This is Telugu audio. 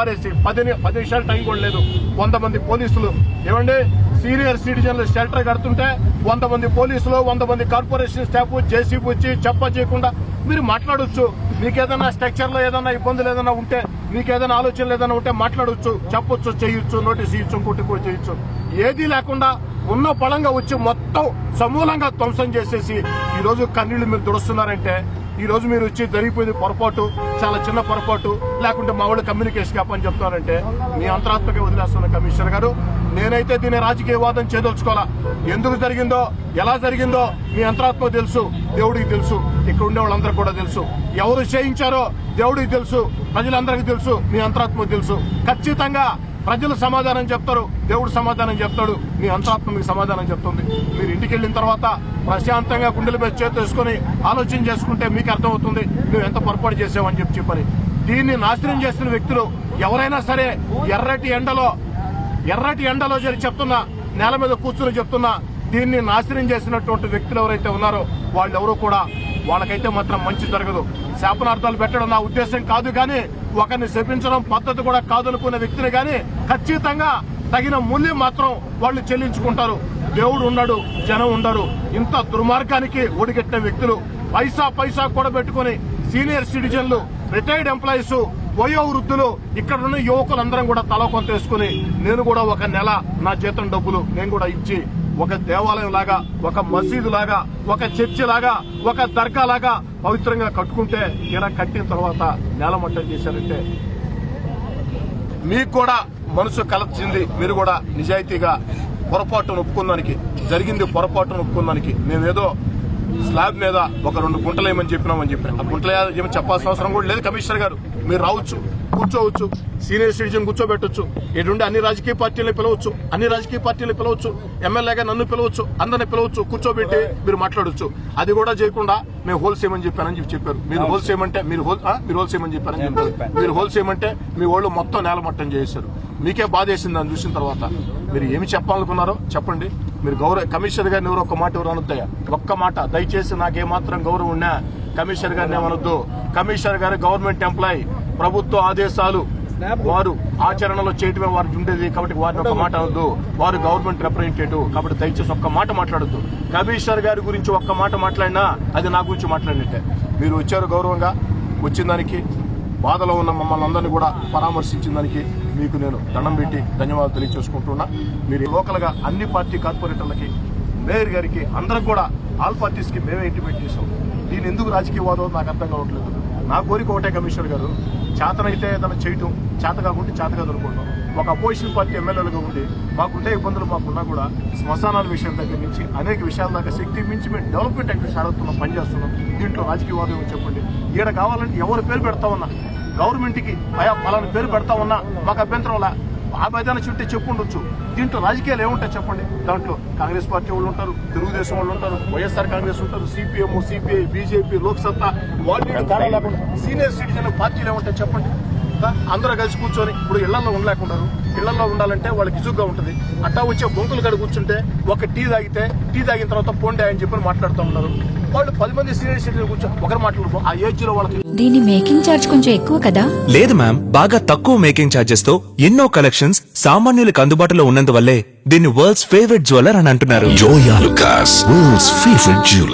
పారేసి పది పది నిమిషాలు టైం కూడా లేదు. వంద మంది పోలీసులు. ఏమండి? సీనియర్ సిటిజన్లు షెల్టర్ కడుతుంటే వంద మంది పోలీసులు వంద మంది కార్పొరేషన్ స్టాఫ్ జేసీబీ వచ్చి చెప్ప చేయకుండా మీరు మాట్లాడవచ్చు మీకు ఏదైనా స్ట్రక్చర్లో ఏదైనా ఇబ్బందులు ఏదైనా ఉంటే మీకు ఏదైనా ఆలోచనలు ఏదైనా ఉంటే మాట్లాడొచ్చు చెప్పొచ్చు చేయొచ్చు నోటీస్ ఇవ్వచ్చు ఇంకోటి కూడా చేయొచ్చు. ఏదీ లేకుండా ఉన్న పడంగా వచ్చి మొత్తం సమూలంగా ధ్వంసం చేసేసి ఈరోజు కన్నీళ్ళు మీరు దుడుస్తున్నారంటే ఈ రోజు మీరు వచ్చి జరిగిపోయింది పొరపాటు చాలా చిన్న పొరపాటు లేకుంటే మా వాళ్ళు కమ్యూనికేషన్ గ్యాప్ అని చెప్తున్నారంటే మీ అంతరాత్మకే వదిలేస్తున్న కమిషనర్ గారు. నేనైతే దీని రాజకీయ వాదం చేయదలుచుకోవాలా? ఎందుకు జరిగిందో ఎలా జరిగిందో మీ అంతరాత్మ తెలుసు దేవుడికి తెలుసు ఇక్కడ ఉండే వాళ్ళందరూ కూడా తెలుసు. ఎవరు చేయించారో దేవుడికి తెలుసు ప్రజలందరికీ తెలుసు మీ అంతరాత్మ తెలుసు. ఖచ్చితంగా ప్రజలు సమాధానం చెప్తారు దేవుడు సమాధానం చెప్తాడు మీ అంతరాత్మ మీకు సమాధానం చెప్తుంది. మీరు ఇంటికి వెళ్ళిన తర్వాత ప్రశాంతంగా గుండెల మీద చేతి వేసుకుని ఆలోచన చేసుకుంటే మీకు అర్థమవుతుంది నువ్వు ఎంత పొరపాటు చేసామని చెప్పి చెప్పని. దీన్ని నాశనం చేసిన వ్యక్తులు ఎవరైనా సరే ఎర్రటి ఎండలో ఎర్రటి ఎండలో జరిగి చెప్తున్నా నేల మీద కూర్చుని చెప్తున్నా దీన్ని నాశనం చేసినటువంటి వ్యక్తులు ఎవరైతే ఉన్నారో వాళ్ళెవరూ కూడా వాళ్ళకైతే మాత్రం మంచి జరగదు. శాపనార్థాలు పెట్టడం నా ఉద్దేశం కాదు కానీ ఒకరిని శపించడం పద్ధతి కూడా కాదనుకునే వ్యక్తిని కానీ ఖచ్చితంగా తగిన మూల్యం మాత్రం వాళ్ళు చెల్లించుకుంటారు. దేవుడు ఉన్నాడు జనం ఉండరు. ఇంత దుర్మార్గానికి ఒడిగట్టిన వ్యక్తులు పైసా పైసా కూడా పెట్టుకుని సీనియర్ సిటిజన్లు రిటైర్డ్ ఎంప్లాయీస్ వయో వృద్ధులు ఇక్కడ ఉన్న యువకులందరం కూడా తల కొంత వేసుకుని నేను కూడా ఒక నెల నా జీతం డబ్బులు నేను కూడా ఇచ్చి ఒక దేవాలయం లాగా ఒక మసీదు లాగా ఒక చర్చి లాగా ఒక దర్గా లాగా పవిత్రంగా కట్టుకుంటే ఇలా కట్టిన తర్వాత నేలమట్టం చేశారంటే మీకు కూడా మనసు కలచింది మీరు కూడా నిజాయితీగా పొరపాటును ఒప్పుకుందానికి జరిగింది పొరపాటును ఒప్పుకుందానికి మేమేదో స్లాబ్ మీద ఒక రెండు గుంటలు ఏమని చెప్పినామని చెప్పాను ఆ గుంటలు ఏమని చెప్పాల్సిన అవసరం కూడా లేదు కమిషనర్ గారు. మీరు రావచ్చు కూర్చోవచ్చు సీనియర్ సిటిజన్ కూర్చోబెట్టొచ్చు. ఎటువంటి అన్ని రాజకీయ పార్టీలను పిలవచ్చు అన్ని రాజకీయ పార్టీలు పిలవచ్చు ఎమ్మెల్యేగా నన్ను పిలవచ్చు అందరిని పిలవచ్చు కూర్చోబెట్టి మీరు మాట్లాడొచ్చు. అది కూడా చేయకుండా మేము హోల్ చేయమని చెప్పానని చెప్పి చెప్పారు. మీరు హోల్ చేయమంటే మీరు హోల్? మీరు హోల్ చేయమని చెప్పారని చెప్పారు. మీరు హోల్ చేయమంటే మీ వాళ్ళు మొత్తం నేలమట్టం చేశారు మీకే బాధ వేసింది దాన్ని చూసిన తర్వాత మీరు ఏమి చెప్పాలనుకున్నారో చెప్పండి. మీరు గౌరవ కమిషనర్ గారిని ఎవరు ఒక్క మాట ఎవరు అనొద్దయ్యా? ఒక్క మాట. దయచేసి నాకేమాత్రం గౌరవం ఉన్నా కమిషనర్ గారిని ఏమనొద్దు. కమిషనర్ గారు గవర్నమెంట్ ఎంప్లాయీ. ప్రభుత్వ ఆదేశాలు వారు ఆచరణలో చేయటమే వారికి ఉండేది కాబట్టి వారిని ఒక మాట అనొద్దు. వారు గవర్నమెంట్ రిప్రజెంటేటివ్ కాబట్టి దయచేసి ఒక్క మాట మాట్లాడొద్దు. కమిషనర్ గారి గురించి ఒక్క మాట మాట్లాడినా అది నా గురించి మాట్లాడినట్టే. మీరు వచ్చారు గౌరవంగా. వచ్చిన దానికి బాధలో ఉన్న మమ్మల్ని అందరినీ కూడా పరామర్శించిన దానికి మీకు నేను దండం పెట్టి ధన్యవాదాలు తెలియచేసుకుంటున్నా. మీరు లోకల్గా అన్ని పార్టీ కార్పొరేటర్లకి మేయర్ గారికి అందరం కూడా ఆల్ పార్టీస్కి మేమే ఇంటిమేట్ చేసాం దీని ఎందుకు రాజకీయ నాకు అర్థం కావట్లేదు. నా కోరిక ఒకటే కమిషనర్ గారు చేతనైతే తన చేయటం చేత కాకుండా చేతగా దొరుకుంటాం ఒక అపోజిషన్ పార్టీ ఎమ్మెల్యేలుగా ఉండి మాకుండే ఇబ్బందులు మాకున్నా కూడా శ్మశానాల విషయం దగ్గర నుంచి అనేక విషయాల దాకా శక్తి మించి మేము డెవలప్మెంట్ యాక్టివిటీస్ సాగుతున్నాం పనిచేస్తున్నాం దీంట్లో రాజకీయ వాదం చెప్పండి. ఈడ కావాలంటే ఎవరు పేరు పెడతా ఉన్నా? గవర్నమెంట్కి అయా పలానా పేరు పెడతా ఉన్నా మాకు అభ్యంతరంలా ఆ మైదానం చుట్టే చెప్పుండొచ్చు. దీంట్లో రాజకీయాలు ఏముంటాయి చెప్పండి? దాంట్లో కాంగ్రెస్ పార్టీ వాళ్ళు ఉంటారు తెలుగుదేశం వాళ్ళు ఉంటారు వైఎస్ఆర్ కాంగ్రెస్ ఉంటారు సిపిఎం సిపిఐ బీజేపీ లోక్సత్తా వాళ్ళు తేడా లేకుండా సీనియర్ సిటిజన్ పార్టీలు ఏముంటాయి చెప్పండి? అందరూ కలిసి కూర్చొని ఇప్పుడు ఇళ్ళలో ఉండలేకున్నారు ఇళ్ళలో ఉండాలంటే వాళ్ళకి ఇసుగ్గా ఉంటుంది. అట్టా వచ్చే బొంకులు కడ కూర్చుంటే ఒక టీ తాగితే టీ తాగిన తర్వాత పోండే అని చెప్పి మాట్లాడుతూ ఉన్నారు. వాళ్ళు పది మంది సీనియర్ సిటిజన్ కూర్చొని ఒకరు మాట్లాడుకో ఆ ఏజ్లో వాళ్ళకి దీని మేకింగ్ ఛార్జ్ కొంచెం ఎక్కువ కదా లేదు మ్యామ్ బాగా తక్కువ మేకింగ్ ఛార్జెస్తో ఎన్నో కలెక్షన్స్ సామాన్యులకు అందుబాటులో ఉన్నందువల్లే దీన్ని వరల్డ్స్ ఫేవరెట్ జ్యువెలర్ అని అంటున్నారు Joya Lucas, world's favorite jeweler.